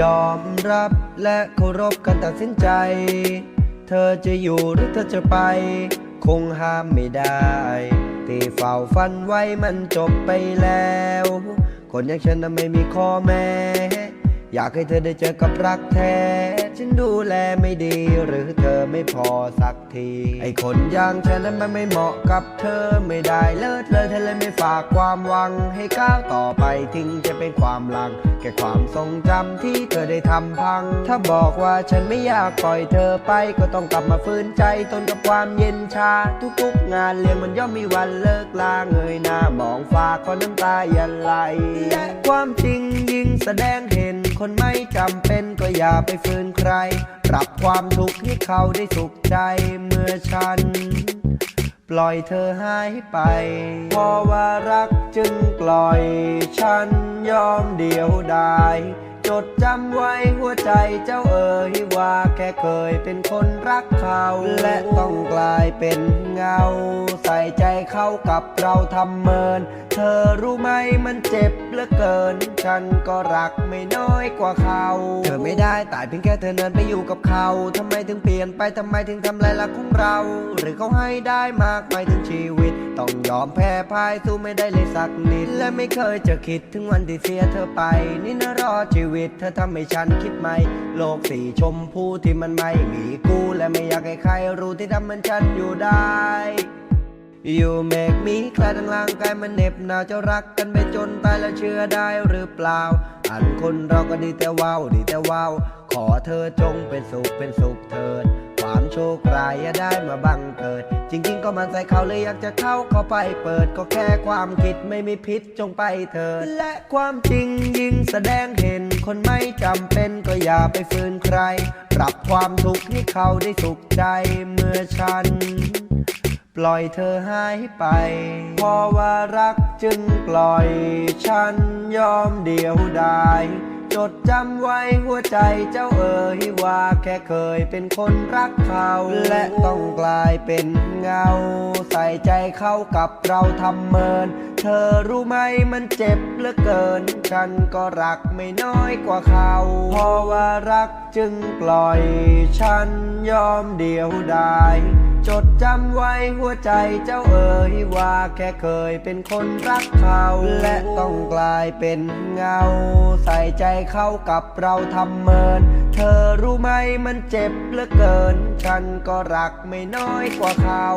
ยอมรับและเคารพการตัดสินใจ เธอจะอยู่หรือเธอจะไป คงห้ามไม่ได้ ที่เฝ้าฝันไว้มันจบไปแล้ว คนอย่างฉันน่ะไม่มีข้อแม้ อยากให้เธอได้เจอกับรักแท้ ดูแลไม่ดี หรือเธอไม่พอสักที ไอคนอย่างฉันนั้นมันไม่เหมาะกับเธอไม่ได้เลิศเลยเธอเลยไม่ฝากความหวัง ให้ก้าวต่อไปทิ้งจะเป็นความหลังแค่ความทรงจำที่เธอได้ทำพัง ถ้าบอกว่าฉันไม่อยากปล่อยเธอไปก็ต้องกลับมาฟื้นใจทนกับความเย็นชา ทุกๆงานเลี้ยงมันย่อมมีวันเลิกลาเงยหน้ามองฟ้าก็น้ำตายันไหลและความจริงยิ่งแสดงเห็น คนไม่จำเป็นก็อย่าไปฝืนใคร ปรับความทุกข์ให้เขาได้สุขใจเมื่อฉัน ปล่อยเธอหายไป เพราะว่ารักจึงปล่อย ฉันยอมเดียวดายจดจำไว้หัวใจเจ้าเอ๋ยว่าแค่เคยเป็นคนรักเขา และต้องกลายเป็น เงา ใส่ใจเข้ากับเราทำเมิน เธอรู้ไหมมันเจ็บเหลือเกิน ฉันก็รักไม่น้อยกว่าเขา เธอไม่ได้ตายเพียงแค่เธอเดินไปอยู่กับเขา ทำไมถึงเปลี่ยนไปทำไมถึงทำลายรักของเรา หรือเขาให้ได้มากไปถึงชีวิต ต้องยอมแพ้พ่ายสู้ไม่ได้เลยสักนิด และไม่เคยจะคิดถึงวันที่เสียเธอไป นี่นะรอชีวิต เธอทำให้ฉันคิดใหม่โลกสีชมพูที่มันไม่มีกูและไม่อยากให้ใครรู้ที่ทำเหมันฉันอยู่ได้อยู่เมกมีใครทั้งร่างกายมันเหน็บหนาวจะรักกันไปจนตายแล้วเชื่อได้หรือเปล่า อันคนเราก็ดีแต่ว้าวดีแต่ว้าวขอเธอจงเป็นสุขเป็นสุขเถิด ความโชคร้ายอย่าได้มาบังเกิด จริง ๆ ก็มันใส่เขาเลยอยากจะเข้าเข้าไปเปิดก็แค่ความคิดไม่มีพิษจงไปเถิด และความจริงยิ่งแสดงเห็น คนไม่จำเป็นก็อย่าไปฝืนใคร ปรับความทุกข์ให้เขาได้สุขใจเมื่อฉัน ปล่อยเธอหายไป เพราะว่ารักจึงปล่อย ฉันยอมเดียวดายจดจำไว้หัวใจเจ้าเอ๋ยว่าแค่เคยเป็นคนรักเขา และต้องกลายเป็นเงา ใส่ใจเข้ากับเราทำเมิน เธอรู้ไหมมันเจ็บเหลือเกิน ฉันก็รักไม่น้อยกว่าเขา เพราะว่ารักจึงปล่อย ฉันยอมเดียวดาย จดจำไว้หัวใจเจ้าเอ๋ยว่าแค่เคยเป็นคนรักเขา และต้องกลายเป็นเงา ใส่ใจเข้ากับเราทำเมิน เธอรู้ไหมมันเจ็บเหลือเกิน ฉันก็รักไม่น้อยกว่าเขา